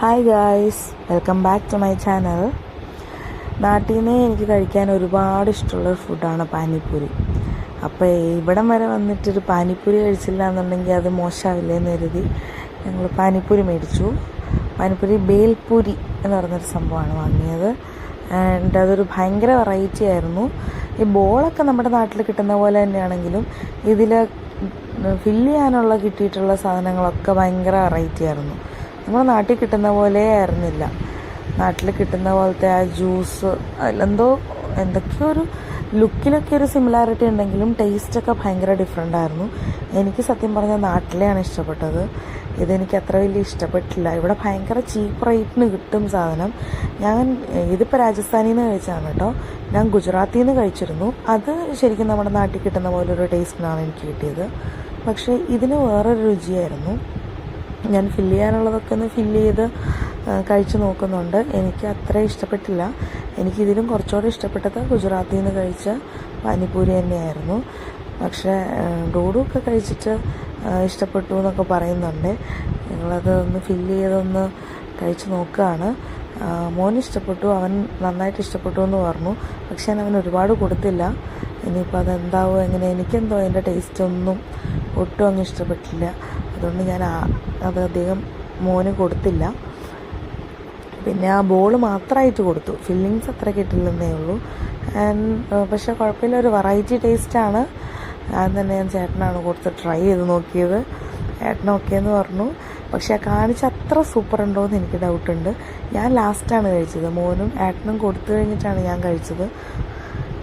Hi guys welcome back to my channel നാട്ടിൽ നിന്ന് എനിക്ക് കഴിക്കാൻ ഒരുപാട് ഇഷ്ടമുള്ള ഫുഡാണ് പാനിപ്പൂരി. അപ്പോൾ ഇവിടം വരെ വന്നിട്ടൊരു പാനിപ്പൂരി കഴിച്ചില്ല എന്നുണ്ടെങ്കിൽ അത് മോശമാവില്ലേ എന്ന് കരുതി ഞങ്ങൾ പാനിപ്പൂരി മേടിച്ചു. പാനിപ്പൂരി ബേൽപൂരി എന്ന് പറഞ്ഞൊരു സംഭവമാണ് വാങ്ങിയത്. ആൻഡ് അതൊരു ഭയങ്കര വെറൈറ്റി ആയിരുന്നു. ഈ ബോളൊക്കെ നമ്മുടെ നാട്ടിൽ കിട്ടുന്ന പോലെ തന്നെയാണെങ്കിലും ഇതിൽ ഫില്ല് ചെയ്യാനുള്ള കിട്ടിയിട്ടുള്ള സാധനങ്ങളൊക്കെ ഭയങ്കര വെറൈറ്റി ആയിരുന്നു. നമ്മുടെ നാട്ടിൽ കിട്ടുന്ന പോലെ ആയിരുന്നില്ല. നാട്ടിൽ കിട്ടുന്ന പോലത്തെ ആ ജ്യൂസ് അതിലെന്തോ എന്തൊക്കെയോ ഒരു ലുക്കിലൊക്കെ ഒരു സിമിലാരിറ്റി ഉണ്ടെങ്കിലും ടേസ്റ്റൊക്കെ ഭയങ്കര ഡിഫറെന്റ് ആയിരുന്നു. എനിക്ക് സത്യം പറഞ്ഞാൽ നാട്ടിലെയാണ് ഇഷ്ടപ്പെട്ടത്. ഇതെനിക്ക് അത്ര വലിയ ഇഷ്ടപ്പെട്ടില്ല. ഇവിടെ ഭയങ്കര ചീപ്പ് റേറ്റിന് കിട്ടും സാധനം. ഞാൻ ഇതിപ്പോൾ രാജസ്ഥാനിൽ നിന്ന് കഴിച്ചതാണ് കേട്ടോ. ഞാൻ ഗുജറാത്തിൽ നിന്ന് കഴിച്ചിരുന്നു. അത് ശരിക്കും നമ്മുടെ നാട്ടിൽ കിട്ടുന്ന പോലെ ഒരു ടേസ്റ്റിനാണ് എനിക്ക് കിട്ടിയത്. പക്ഷേ ഇതിന് വേറൊരു രുചിയായിരുന്നു. ഞാൻ ഫില്ല് ചെയ്യാനുള്ളതൊക്കെ ഒന്ന് ഫില്ല് ചെയ്ത് കഴിച്ചു നോക്കുന്നുണ്ട്. എനിക്ക് അത്ര ഇഷ്ടപ്പെട്ടില്ല. എനിക്കിതിലും കുറച്ചുകൂടെ ഇഷ്ടപ്പെട്ടത് ഗുജറാത്തിൽ നിന്ന് കഴിച്ച പാനിപ്പൂരി തന്നെയായിരുന്നു. പക്ഷേ ഒക്കെ കഴിച്ചിട്ട് ഇഷ്ടപ്പെട്ടു എന്നൊക്കെ പറയുന്നുണ്ട്. ഞങ്ങളത് ഒന്ന് ഫില്ല് ചെയ്തൊന്ന് കഴിച്ച് നോക്കുകയാണ് മോൻ ഇഷ്ടപ്പെട്ടു അവൻ നന്നായിട്ട് ഇഷ്ടപ്പെട്ടു എന്ന് പറഞ്ഞു. പക്ഷേ ഞാൻ അവൻ ഒരുപാട് കൊടുത്തില്ല. ഇനിയിപ്പോൾ അതെന്താവോ എങ്ങനെ എനിക്കെന്തോ അതിന്റെ ടേസ്റ്റ് ഒന്നും ഒട്ടും അങ്ങ് ഇഷ്ടപ്പെട്ടില്ല. അതുകൊണ്ട് ഞാൻ അത് അധികം മോന് കൊടുത്തില്ല. പിന്നെ ആ ബോൾ മാത്രമായിട്ട് കൊടുത്തു. ഫില്ലിങ്സ് അത്ര കിട്ടില്ലെന്നേ ഉള്ളൂ. പക്ഷേ കുഴപ്പമില്ല ഒരു വെറൈറ്റി ടേസ്റ്റാണ് ഞാൻ തന്നെ ഞാൻ ചേട്ടനാണ് കൊടുത്ത് ട്രൈ ചെയ്ത് നോക്കിയത്. ഏട്ടൻ ഓക്കെ എന്ന് പറഞ്ഞു. പക്ഷെ കാണിച്ച അത്ര സൂപ്പർ ഉണ്ടോ എന്ന് എനിക്ക് ഡൗട്ടുണ്ട് ഞാൻ ലാസ്റ്റാണ് കഴിച്ചത്. മോനും ഏട്ടനും കൊടുത്തു കഴിഞ്ഞിട്ടാണ് ഞാൻ കഴിച്ചത്.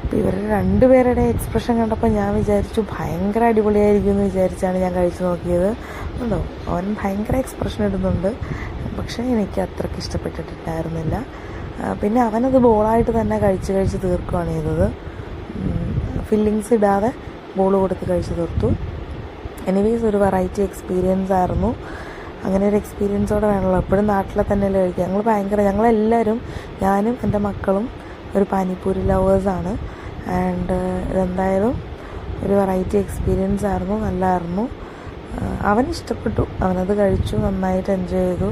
അപ്പോൾ ഇവരുടെ രണ്ടുപേരുടെ എക്സ്പ്രഷൻ കണ്ടപ്പോൾ ഞാൻ വിചാരിച്ചു ഭയങ്കര അടിപൊളിയായിരിക്കും എന്ന് വിചാരിച്ചാണ് ഞാൻ കഴിച്ചു നോക്കിയത്. ഉണ്ടോ? അവൻ ഭയങ്കര എക്സ്പ്രഷൻ ഇടുന്നുണ്ട്. പക്ഷേ എനിക്ക് അത്രയ്ക്ക് ഇഷ്ടപ്പെട്ടിട്ടുണ്ടായിരുന്നില്ല. പിന്നെ അവനത് ബോളായിട്ട് തന്നെ കഴിച്ച് കഴിച്ച് തീർക്കുകയാണ് ചെയ്തത്. ഫില്ലിങ്സ് ഇടാതെ ബോൾ കൊടുത്ത് കഴിച്ച് തീർത്തു. എനിവേസ് ഒരു വെറൈറ്റി എക്സ്പീരിയൻസ് ആയിരുന്നു. അങ്ങനെ ഒരു എക്സ്പീരിയൻസോടെ വേണമല്ലോ എപ്പോഴും നാട്ടിലെ തന്നെയല്ലേ കഴിക്കുക. ഞങ്ങൾ ഭയങ്കര ഞങ്ങളെല്ലാവരും ഞാനും എന്റെ മക്കളും ഒരു പാനിപ്പൂരി ലവേഴ്സാണ് ആൻഡ് ഇതെന്തായാലും ഒരു വെറൈറ്റി എക്സ്പീരിയൻസ് ആയിരുന്നു നല്ലതായിരുന്നു അവൻ ഇഷ്ടപ്പെട്ടു. അവനത് കഴിച്ചു നന്നായിട്ട് എൻജോയ് ചെയ്തു.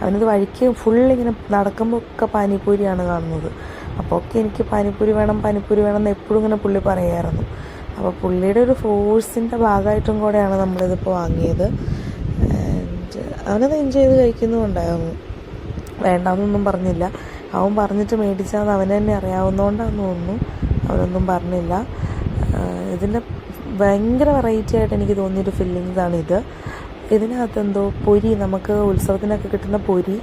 അവനത് വഴിക്ക് ഫുൾ ഇങ്ങനെ നടക്കുമ്പോൾ ഒക്കെ പാനിപ്പൂരിയാണ് കാണുന്നത്. അപ്പോൾ ഒക്കെ എനിക്ക് പാനിപ്പൂരി വേണം പാനിപ്പൂരി വേണം എന്ന് എപ്പോഴും ഇങ്ങനെ പുള്ളി പറയായിരുന്നു അപ്പോൾ പുള്ളിയുടെ ഒരു ഫോഴ്സിന്റെ ഭാഗമായിട്ടും കൂടെയാണ് നമ്മളിതിപ്പോൾ വാങ്ങിയത്. അവനത് എൻജോയ് ചെയ്ത് കഴിക്കുന്നുണ്ടായിരുന്നു വേണ്ടാന്നൊന്നും പറഞ്ഞില്ല. അവൻ പറഞ്ഞിട്ട് മേടിച്ചാന്ന് അവൻ തന്നെ അറിയാവുന്നതുകൊണ്ടാന്ന് തോന്നുന്നു. അവനൊന്നും പറഞ്ഞില്ല. ഇതിന്റെ ഭയങ്കര വെറൈറ്റി ആയിട്ട് എനിക്ക് തോന്നിയൊരു ഫില്ലിങ്സ് ആണ് ഇത്. ഇതിനകത്ത് എന്തോ പൊരി നമുക്ക് ഉത്സവത്തിനൊക്കെ കിട്ടുന്ന പൊരി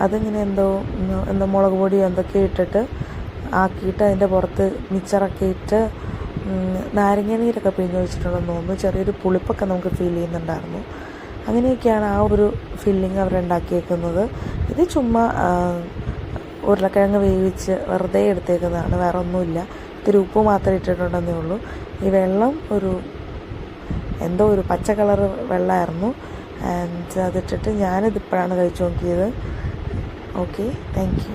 അതിങ്ങനെ എന്തോ എന്തോ മുളക് പൊടി എന്തൊക്കെ ഇട്ടിട്ട് ആക്കിയിട്ട് അതിന്റെ പുറത്ത് മിച്ചറൊക്കെ ഇട്ട് നാരങ്ങ നീരൊക്കെ പിഴിഞ്ഞ് വെച്ചിട്ടുണ്ടെന്ന് തോന്നുന്നു. ചെറിയൊരു പുളിപ്പൊക്കെ നമുക്ക് ഫീൽ ചെയ്യുന്നുണ്ടായിരുന്നു. അങ്ങനെയൊക്കെയാണ് ആ ഒരു ഫില്ലിങ് അവരുണ്ടാക്കിയേക്കുന്നത് ഇത് ചുമ്മാ ഉരുളക്കിഴങ്ങ് വേവിച്ച് വെറുതെ എടുത്തേക്കുന്നതാണ്. വേറെ ഒന്നുമില്ല. ഇത്തിരി ഉപ്പ് മാത്രം ഇട്ടിട്ടുണ്ടെന്നേ ഉള്ളൂ. ഈ വെള്ളം ഒരു എന്തോ ഒരു പച്ച കളർ വെള്ളമായിരുന്നു. അതിട്ടിട്ട് ഞാനിതിപ്പോഴാണ് കഴിച്ചു നോക്കിയത് ഓക്കെ താങ്ക് യു